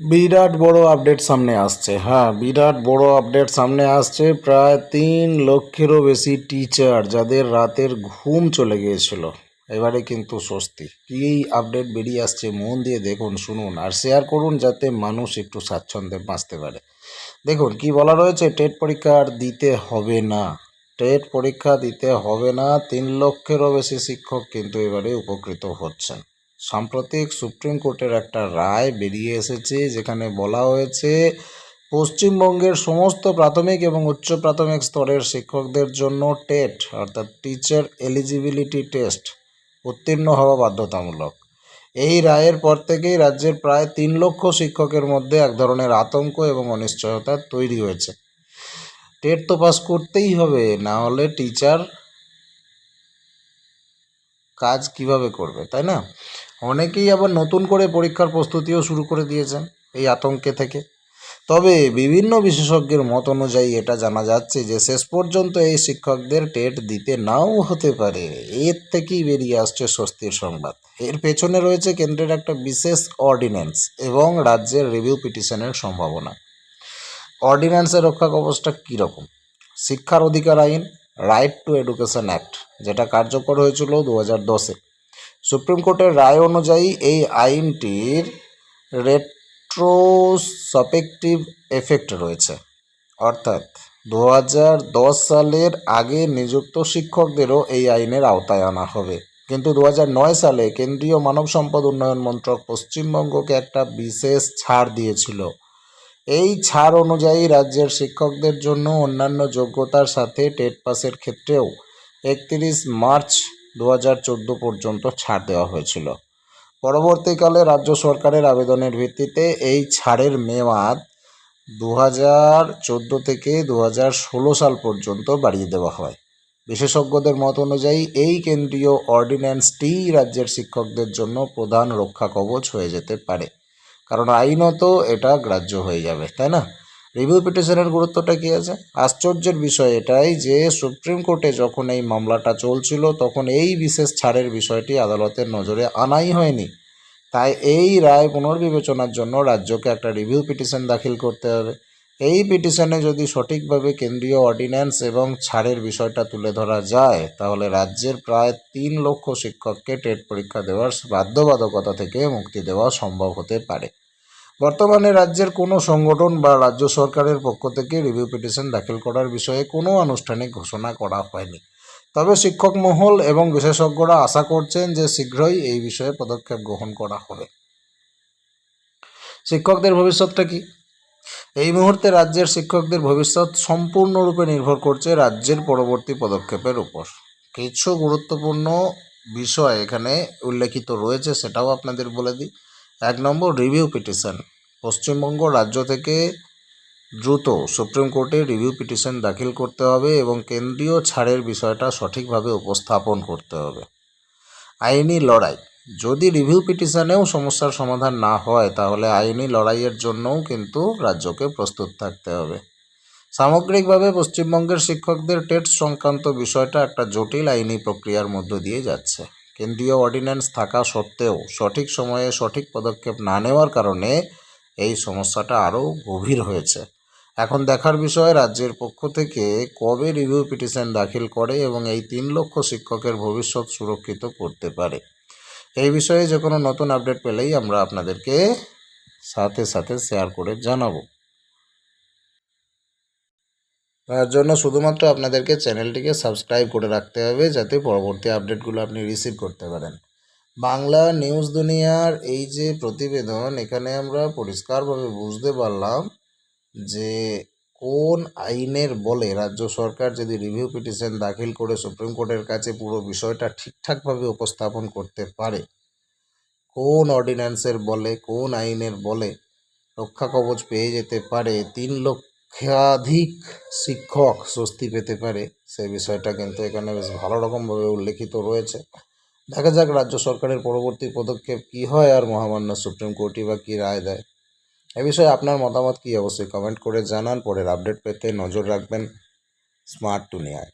বিরাট বড় আপডেট সামনে আসছে। হ্যাঁ বিরাট বড় আপডেট সামনে আসছে। প্রায় তিন লক্ষেরও বেশি টিচার যাদের রাতের ঘুম চলে গিয়েছিল। এবারে কিন্তু স্বস্তি। কী আপডেট বেরিয়ে আসছে মন দিয়ে দেখুন, শুনুন আর শেয়ার করুন যাতে মানুষ একটু স্বাচ্ছন্দ্যে বাঁচতে পারে। দেখুন, কি বলা রয়েছে? টেট পরীক্ষা আর দিতে হবে না। টেট পরীক্ষা দিতে হবে না। তিন লক্ষেরও বেশি শিক্ষক কিন্তু এবারে উপকৃত হচ্ছেন। সাম্প্রতিক সুপ্রিম কোর্টের একটা রায় বেরিয়ে এসেছে, যেখানে বলা হয়েছে, পশ্চিমবঙ্গের সমস্ত প্রাথমিক এবং উচ্চ প্রাথমিক স্তরের শিক্ষকদের জন্য টেট, অর্থাৎ টিচার এলিজিবিলিটি টেস্ট উত্তীর্ণ হওয়া বাধ্যতামূলক। এই রায়ের পর থেকেই রাজ্যের প্রায় তিন লক্ষ শিক্ষকের মধ্যে এক ধরনের আতঙ্ক এবং অনিশ্চয়তা তৈরি হয়েছে। টেট তো পাস করতেই হবে, না হলে টিচার কাজ কীভাবে করবে, তাই না? অনেকেই আবার নতুন করে পরীক্ষার প্রস্তুতিও শুরু করে দিয়েছেন এই আতঙ্কে থেকে। তবে বিভিন্ন বিশেষজ্ঞের মত অনুযায়ী এটা জানা যাচ্ছে যে শেষ পর্যন্ত এই শিক্ষকদের টেট দিতে নাও হতে পারে। এর থেকেই বেরিয়ে আসছে স্বস্তির সংবাদ। এর পেছনে রয়েছে কেন্দ্রের একটা বিশেষ অর্ডিন্যান্স এবং রাজ্যের রিভিউ পিটিশনের সম্ভাবনা। অর্ডিন্যান্সের রক্ষা কবচটা কীরকম? শিক্ষার অধিকার আইন, রাইট টু এডুকেশন অ্যাক্ট, যেটা কার্যকর হয়েছিল দু হাজার দশে। সুপ্রিম কোর্টের রায় অনুযায়ী এই আইনটির রেট্রোসপেকটিভ এফেক্ট রয়েছে। অর্থাৎ দু হাজার দশ সালের আগে নিযুক্ত শিক্ষকদেরও এই আইনের আওতায় আনা হবে। কিন্তু দু হাজার নয় সালে কেন্দ্রীয় মানব সম্পদ উন্নয়ন মন্ত্রক পশ্চিমবঙ্গকে একটা বিশেষ ছাড় দিয়েছিল। এই ছাড় অনুযায়ী রাজ্যের শিক্ষকদের জন্য অন্যান্য যোগ্যতার সাথে টেট পাসের ক্ষেত্রেও একত্রিশ মার্চ দু হাজার চোদ্দ পর্যন্ত ছাড় দেওয়া হয়েছিল। পরবর্তীকালে রাজ্য সরকারের আবেদনের ভিত্তিতে এই ছাড়ের মেয়াদ দু হাজার চোদ্দ থেকে দু হাজার ষোলো সাল পর্যন্ত বাড়িয়ে দেওয়া হয়। বিশেষজ্ঞদের মত অনুযায়ী এই কেন্দ্রীয় অর্ডিন্যান্সটি রাজ্যের শিক্ষকদের জন্য প্রধান রক্ষা কবচ হয়ে যেতে পারে, কারণ আইনত এটা গ্রাহ্য হয়ে যাবে, তাই না? রিভিউ পিটিশনের গুরুত্বটা কী আছে? আশ্চর্যের বিষয় এটাই যে সুপ্রিম কোর্টে যখন এই মামলাটা চলছিল, তখন এই বিশেষ ছাড়ের বিষয়টি আদালতের নজরে আনাই হয়নি। তাই এই রায় পুনর্বিবেচনার জন্য রাজ্যকে একটা রিভিউ পিটিশন দাখিল করতে হবে। এই পিটিশনে যদি সঠিকভাবে কেন্দ্রীয় অর্ডিন্যান্স এবং ছাড়ের বিষয়টা তুলে ধরা যায়, তাহলে রাজ্যের প্রায় তিন লক্ষ শিক্ষককে টেট পরীক্ষা দেওয়ার বাধ্যবাধকতা থেকে মুক্তি দেওয়া সম্ভব হতে পারে। বর্তমানে রাজ্যের কোনো সংগঠন বা রাজ্য সরকারের পক্ষ থেকে রিভিউ পিটিশন দাখিল করার বিষয়ে কোনো আনুষ্ঠানিক ঘোষণা করা হয়নি। তবে শিক্ষক মহল এবং বিশেষজ্ঞরা আশা করছেন যে শীঘ্রই এই বিষয়ে পদক্ষেপ গ্রহণ করা হবে। শিক্ষকদের ভবিষ্যৎটা কি? এই মুহূর্তে রাজ্যের শিক্ষকদের ভবিষ্যৎ সম্পূর্ণরূপে নির্ভর করছে রাজ্যের পরবর্তী পদক্ষেপের উপর। কিছু গুরুত্বপূর্ণ বিষয় এখানে উল্লেখিত রয়েছে, সেটাও আপনাদের বলে দিই। এক নম্বর রিভিউ পিটিশন। পশ্চিমবঙ্গ রাজ্য থেকে দ্রুত সুপ্রিম কোর্টে রিভিউ পিটিশন দাখিল করতে হবে এবং কেন্দ্রীয় ছাড়ের বিষয়টা সঠিকভাবে উপস্থাপন করতে হবে। আইনি লড়াই। যদি রিভিউ পিটিশনেও সমস্যার সমাধান না হয়, তাহলে আইনি লড়াইয়ের জন্যও কিন্তু রাজ্যকে প্রস্তুত থাকতে হবে। সামগ্রিকভাবে পশ্চিমবঙ্গের শিক্ষকদের টেট সংক্রান্ত বিষয়টা একটা জটিল আইনি প্রক্রিয়ার মধ্য দিয়ে যাচ্ছে। কেন্দ্রীয় অর্ডিন্যান্স থাকা সত্ত্বেও সঠিক সময়ে সঠিক পদক্ষেপ না নেওয়ার কারণে এই সমস্যাটা আরও গভীর হয়েছে। এখন দেখার বিষয়, রাজ্যের পক্ষ থেকে কবে রিভিউ পিটিশন দাখিল করে এবং এই তিন লক্ষ শিক্ষকের ভবিষ্যৎ সুরক্ষিত করতে পারে? এই বিষয়ে যে কোনো নতুন আপডেট পেলেই আমরা আপনাদেরকে সাথে সাথে শেয়ার করে জানাব। তার জন্য শুধুমাত্র আপনাদেরকে চ্যানেলটিকে সাবস্ক্রাইব করে রাখতে হবে যাতে পরবর্তী আপডেটগুলো আপনি রিসিভ করতে পারেন। বাংলা নিউজ দুনিয়ার এই যে প্রতিবেদন, এখানে আমরা পরিষ্কারভাবে বুঝতে পারলাম যে কোন আইনের বলে রাজ্য সরকার যদি রিভিউ পিটিশন দাখিল করে সুপ্রিম কোর্টের কাছে পুরো বিষয়টা ঠিকঠাকভাবে উপস্থাপন করতে পারে, কোন অর্ডিন্যান্সের বলে, কোন আইনের বলে রক্ষা কবচ পেয়ে যেতে পারে, তিন লক্ষাধিক শিক্ষক স্বস্তি পেতে পারে, সেই বিষয়টা কিন্তু এখানে বেশ ভালো রকমভাবে উল্লেখিত রয়েছে। দেখা যাক রাজ্য সরকারের পরবর্তী পদক্ষেপ কী হয় আর মহামান্য সুপ্রিম কোর্টই বা কী রায় দেয়। এ বিষয়ে আপনার মতামত কি? অবশ্যই কমেন্ট করে জানান। পরের আপডেট পেতে নজর রাখবেন স্মার্ট দুনিয়ায়।